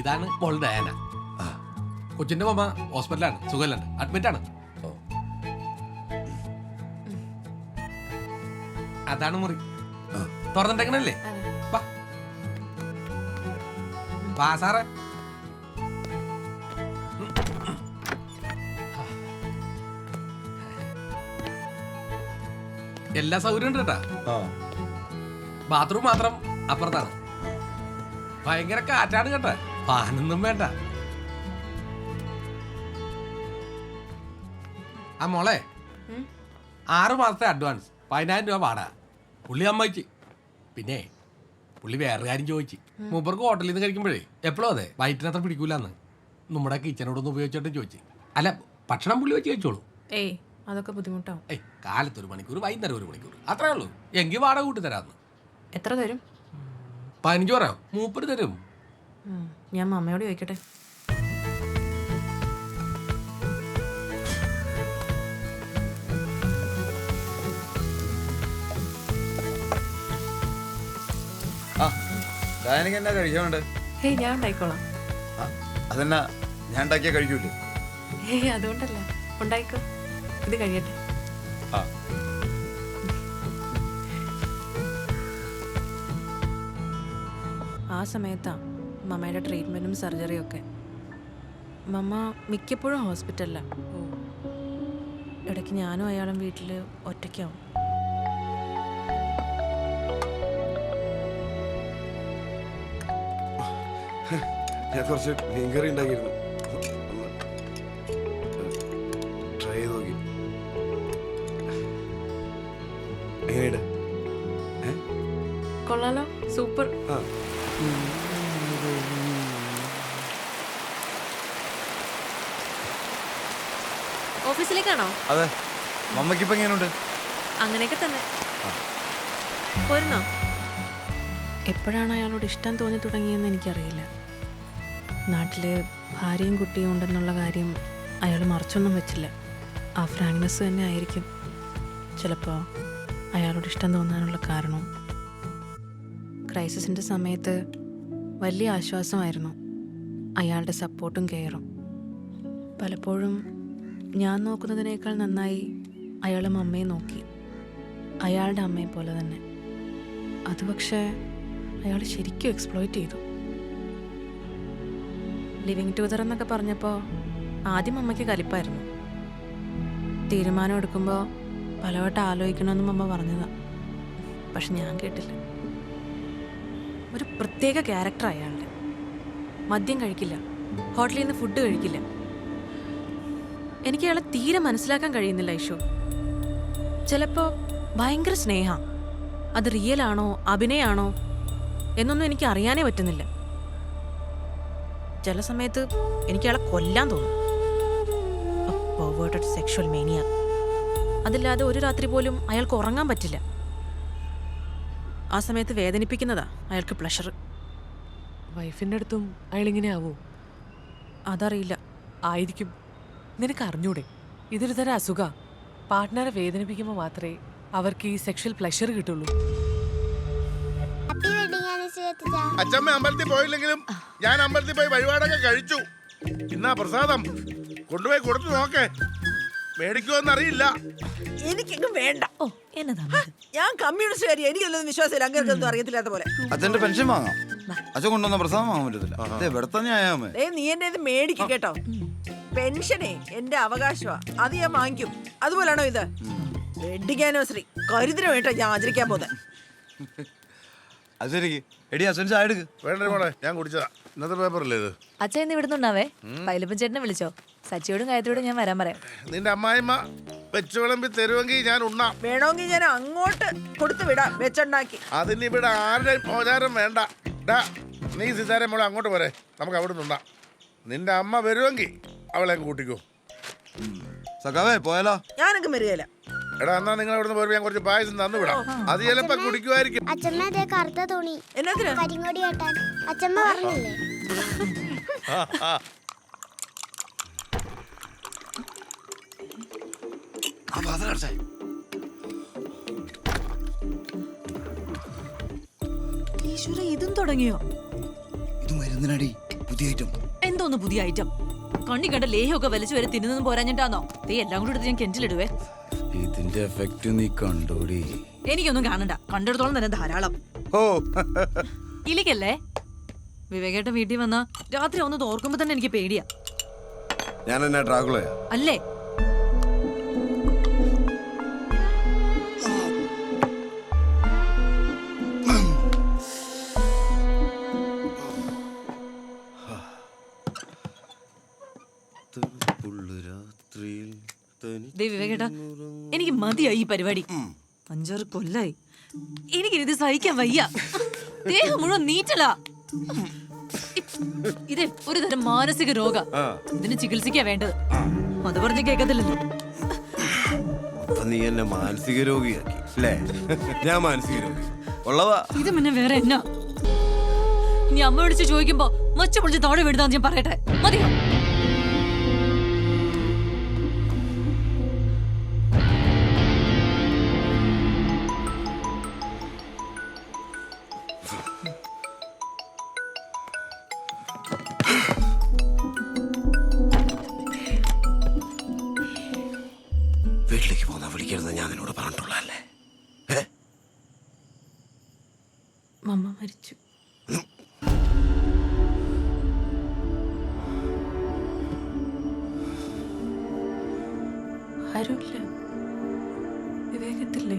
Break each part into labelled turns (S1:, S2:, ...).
S1: ഇതാണ് മോൾ ഡയാന. കൊച്ചിന്റെ മമ്മ ഹോസ്പിറ്റലാണ് സുഖമല്ലുണ്ട് അഡ്മിറ്റ് ആണ്. അതാണ് മുറി. തുറന്നിട്ടേക്കണല്ലേ? വാ. സാറേ. എല്ലാ സൗകര്യം ഉണ്ട് കേട്ടാ.
S2: ആ.
S1: ബാത്റൂം മാത്രം അപ്പുറത്താണ്. ഭയങ്കര കാറ്റാണ് കേട്ടാ. ഫാനൊന്നും വേണ്ട. ആ മോളെ ആറു മാസത്തെ അഡ്വാൻസ് പതിനായിരം രൂപ പാടാ പുള്ളി അമ്മയ്ക്ക് പിന്നെ പുള്ളി വേറെ കാര്യം ചോദിച്ചു. മൂപ്പർക്ക് ഹോട്ടലിൽ നിന്ന് കഴിക്കുമ്പോഴേ എപ്പോഴും അതെ വയറ്റിനത്ര പിടിക്കൂലെന്ന്. നമ്മുടെ കിച്ചനോടൊന്ന് ഉപയോഗിച്ചോട്ടും ചോദിച്ചു. അല്ല ഭക്ഷണം പുള്ളി വെച്ച് കഴിച്ചോളൂ.
S3: ഏയ് അതൊക്കെ ബുദ്ധിമുട്ടാവും.
S1: ഏയ് കാലത്ത് ഒരു മണിക്കൂർ വൈകുന്നേരം ഒരു മണിക്കൂർ. അത്രേ ഉള്ളൂ. എങ്കിൽ വാടക കൂട്ടി തരാമെന്ന്
S3: എത്ര തരും?
S1: പതിനഞ്ച് പറയാം? മൂപ്പര് തരും.
S3: ഞാൻ മമ്മയോട് ചോദിക്കട്ടെ?
S2: എന്നാ കഴിക്കാനുണ്ട്
S3: ഞാൻ ഉണ്ടായിക്കോളാം.
S2: അതെന്നാ ഞാൻ ഉണ്ടാക്കിയാ കഴിക്കൂലേ?
S3: ഹേയ് അതുകൊണ്ടല്ല. ഉണ്ടായിക്കോ. ഇത് കഴിയട്ടെ.
S2: ആ.
S3: ആ സമയത്താ മമ്മയുടെ ട്രീറ്റ്മെന്റും സർജറിയും ഒക്കെ. മമ്മ മിക്കപ്പോഴും ഹോസ്പിറ്റലിലാണ് ഇടയ്ക്ക് ഞാനും അയാളും വീട്ടിൽ ഒറ്റയ്ക്കാവും.
S4: ഞാൻ കുറച്ച് മീൻകറി ഉണ്ടാക്കിയിരുന്നു. ട്രൈ ചെയ്ത് നോക്കി. എങ്ങനെയുണ്ട്?
S3: കൊള്ളാലോ സൂപ്പർ
S4: ആ.
S3: ഓഫീസിലേക്കാണോ?
S2: അതെ. മമ്മയ്ക്കിപ്പോ എങ്ങനെയുണ്ട്?
S3: അങ്ങനെയൊക്കെ തന്നെ. പോരുന്നോ? എപ്പോഴാണ് അയാളോട് ഇഷ്ടം തോന്നി തുടങ്ങിയെന്ന് എനിക്കറിയില്ല. നാട്ടിൽ ഭാര്യയും കുട്ടിയും ഉണ്ടെന്നുള്ള കാര്യം അയാൾ മറച്ചൊന്നും വെച്ചില്ല. ആ ഫ്രാങ്ക്നെസ് തന്നെ ആയിരിക്കും. ചിലപ്പോൾ അയാളോട് ഇഷ്ടം തോന്നാനുള്ള കാരണം. ക്രൈസിസിന്റെ സമയത്ത് വലിയ ആശ്വാസമായിരുന്നു. അയാളുടെ സപ്പോർട്ടും കെയറും. പലപ്പോഴും ഞാൻ നോക്കുന്നതിനേക്കാൾ നന്നായി അയാളും അമ്മയെ നോക്കി. അയാളുടെ അമ്മയെ പോലെ തന്നെ. അത് പക്ഷേ അയാൾ ശരിക്കും എക്സ്പ്ലോയിറ്റ് ചെയ്തു. ലിവിങ് ടുഗദർ എന്നൊക്കെ പറഞ്ഞപ്പോൾ ആദ്യം അമ്മയ്ക്ക് കലിപ്പായിരുന്നു. തീരുമാനം എടുക്കുമ്പോൾ പലവട്ടം ആലോചിക്കണമെന്നും അമ്മ പറഞ്ഞതാണ് പക്ഷെ ഞാൻ കേട്ടില്ല. ഒരു പ്രത്യേക ക്യാരക്ടർ അയാളുടെ. മദ്യം കഴിക്കില്ല. ഹോട്ടലിൽ നിന്ന് ഫുഡ് കഴിക്കില്ല. എനിക്ക് അയാളെ തീരെ മനസ്സിലാക്കാൻ കഴിയുന്നില്ല ഐഷു ചിലപ്പോൾ ഭയങ്കര സ്നേഹ. അത് റിയൽ ആണോ അഭിനയാണോ എന്നൊന്നും എനിക്ക് അറിയാനേ പറ്റുന്നില്ല. ചില സമയത്ത് എനിക്ക് അയാളെ കൊല്ലാൻ തോന്നും. സെക്ഷൽ മേനിയ അതില്ലാതെ ഒരു രാത്രി പോലും അയാൾക്ക് ഉറങ്ങാൻ പറ്റില്ല. ആ സമയത്ത് വേദനിപ്പിക്കുന്നതാ അയാൾക്ക് പ്ലഷർ
S5: വൈഫിന്റെ അടുത്തും അയാളിങ്ങനെ ആവോ?
S3: അതറിയില്ല.
S5: ആയിരിക്കും. നിനക്ക് അറിഞ്ഞൂടെ ഇതൊരു തരം അസുഖ. പാർട്ട്ണറെ വേദനിപ്പിക്കുമ്പോൾ മാത്രമേ അവർക്ക് ഈ സെക്ഷൽ പ്ലഷർ കിട്ടുള്ളൂ.
S6: അച്ഛമ്മ അമ്പലത്തിൽ പോയില്ലെങ്കിലും ഞാൻ അമ്പലത്തിൽ പോയി വഴിപാടൊക്കെ കഴിച്ചു. ഇന്നാ പ്രസാദം. കൊണ്ടുപോയി കൊടുത്തു നോക്കേ. മേടിക്കുമെന്നറിയില്ല
S7: എനിക്കെങ്ങും വേണ്ട.
S3: ഓ എന്നതാ
S7: ഞാൻ കമ്മ്യൂണിസ്റ്റുകാരി എനിക്കൊന്നും വിശ്വാസമില്ല. അങ്ങനെയൊന്നും അറിയത്തില്ലാത്ത പോലെ.
S2: അച്ഛന്റെ പെൻഷൻ വാങ്ങാം. അച്ഛൻ കൊണ്ടുവന്ന പ്രസാദം വാങ്ങാൻ പറ്റത്തില്ല. ഇവിടെ ആയാമേ
S7: നീ എന്റെ ഇത് മേടിക്കും കേട്ടോ. പെൻഷനേ എന്റെ അവകാശമാ അത് ഞാൻ വാങ്ങിക്കും. അതുപോലാണോ ഇത്? വെഡിങ് ആനിവേഴ്സറി കരുതിന് വേണ്ട ഞാൻ ആചരിക്കാൻ പോകുന്നത്
S2: അത് ശരി. എടി അച്ഛൻ ചായ എടുക്ക്.
S6: വേണ്ട മോളെ ഞാൻ കുടിച്ചതാ. ഇന്നത്തെ പേപ്പറല്ലേ ഇത്?
S8: അച്ഛൻ ഇന്ന് ഇവിടുന്നുണ്ടാവേ? പൈലപ്പൻ ചേട്ടനെ വിളിച്ചോ? സച്ചിയോടും ഗായത്രിയോടും ഞാൻ വരാൻ പറയാം.
S6: നിന്റെ അമ്മായിമ്മ വെച്ച് വിളമ്പി തരുമെങ്കിൽ ഞാൻ ഉണ്ണാം.
S7: വേണമെങ്കിൽ ഞാൻ അങ്ങോട്ട് കൊടുത്തു വിടാം. വെച്ചുണ്ടാക്കി.
S6: അതിന് ഇവിടെ ആരുടെ പ്രചാരം വേണ്ട. ഡാ നീ സിതാരെ മോളെ അങ്ങോട്ട് പോരെ. നമുക്ക് അവിടെ നിന്നാ നിന്റെ അമ്മ വരുമെങ്കിൽ അവളെ കൂട്ടിക്കോ.
S2: സഖാവേ പോയാലോ?
S7: ഞാനൊക്കെ മരിയല്ല
S6: എടാ എന്നാ നിങ്ങൾ അവിടെ നിന്ന് ഞാൻ കുറച്ച് പായസം തന്നു വിടാം. അത് ചിലപ്പോ കുടിക്കുമായിരിക്കും.
S9: അച്ഛമ്മ അതേ കറുത്ത തുണി. കരിങ്ങോടി കെട്ടാൻ. അച്ഛമ്മ പറഞ്ഞില്ലേ?
S8: ഈശ്വര ഇതും തുടങ്ങിയോ?
S2: ഇത് മരുന്നിനടി പുതിയ ഐറ്റം
S8: എന്തോന്ന് പുതിയ ഐറ്റം കണ്ണി കണ്ട ലേഹൊക്കെ വലിച്ചു വരെ തിന്നുന്നതും പോരാഞ്ഞിട്ടാന്നോ? ദേ എല്ലാം കൂടി എടുത്ത് ഞാൻ കെഞ്ചിലിടുവേ
S2: ഇതിന്റെ എഫക്റ്റ് നീ കണ്ടോടി.
S8: എനിക്കൊന്നും കാണണ്ട. കണ്ടെടുത്തോളം തന്നെ ധാരാളം.
S2: ഓ.
S8: ഇലിക്കല്ലേ? വിവേകേട്ടൻ വീട്ടിൽ വന്ന രാത്രി ഒന്ന് തോർക്കുമ്പോ തന്നെ എനിക്ക് പേടിയാ.
S4: ഞാൻ എന്നാ ഡ്രാഗുളയാ
S8: അല്ലേ? എനിക്ക് ഈ പരിപാടി. അഞ്ചാറ് കൊല്ലായി. എനിക്കിത് സഹിക്കാൻ വയ്യ. ദേഹം മുഴുവൻ നീറ്റലാ. ഇതേ ഒരു തരം മാനസിക രോഗ. ഇതിന് ചികിത്സിക്കാ വേണ്ടത്. അത് പറഞ്ഞ് കേൾക്കത്തില്ലല്ലോ
S4: നീ എന്നെ മാനസിക രോഗിയാക്കി അല്ലേ? ഞാൻ മാനസിക രോഗി.
S8: ഇത് പിന്നെ വേറെ എന്നാ? നീ അമ്മ വിളിച്ച് ചോദിക്കുമ്പോ മച്ച പൊളിച്ച് താഴെ വീടുതാന്ന് ഞാൻ പറയട്ടെ. മതിയോ?
S3: മരിച്ചു. ആരുമില്ല. വിവേകത്തില്ലേ?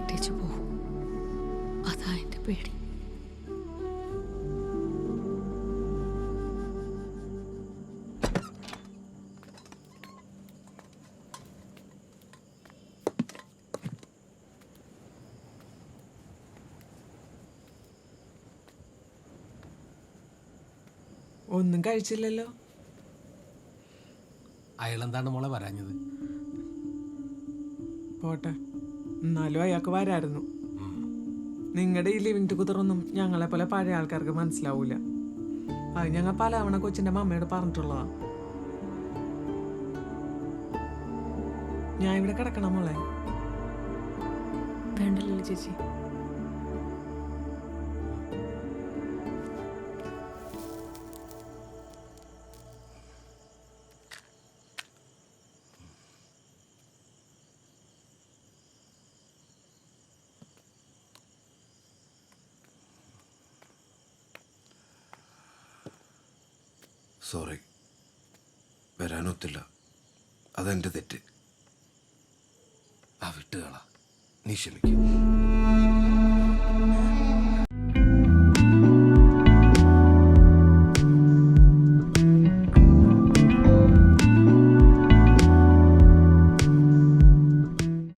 S10: അയാൾ ഇട്ടേച്ചു പോകും അതാ എന്റെ പേടി.
S5: ഒന്നും കഴിച്ചില്ലല്ലോ.
S1: അയാളെന്താണ് മോളെ പറഞ്ഞത്
S5: പോട്ടെ. എന്നാലും അയാൾക്ക് വരായിരുന്നു. നിങ്ങളുടെ ഈ ലിവിങ് ടുഗദറൊന്നും ഞങ്ങളെ പോലെ പഴയ ആൾക്കാർക്ക് മനസ്സിലാവൂല. അത് ഞങ്ങൾ പലവണ കൊച്ചിന്റെ മമ്മയോട് പറഞ്ഞിട്ടുള്ളതാ. ഞാൻ ഇവിടെ കിടക്കണം മോളെ.
S3: വേണ്ടല്ലോ ചേച്ചി.
S4: സോറി. വരാനൊത്തില്ല. അതെന്റെ തെറ്റ്. ആ വിട്ടുകളാ. നീ ക്ഷമിക്കും.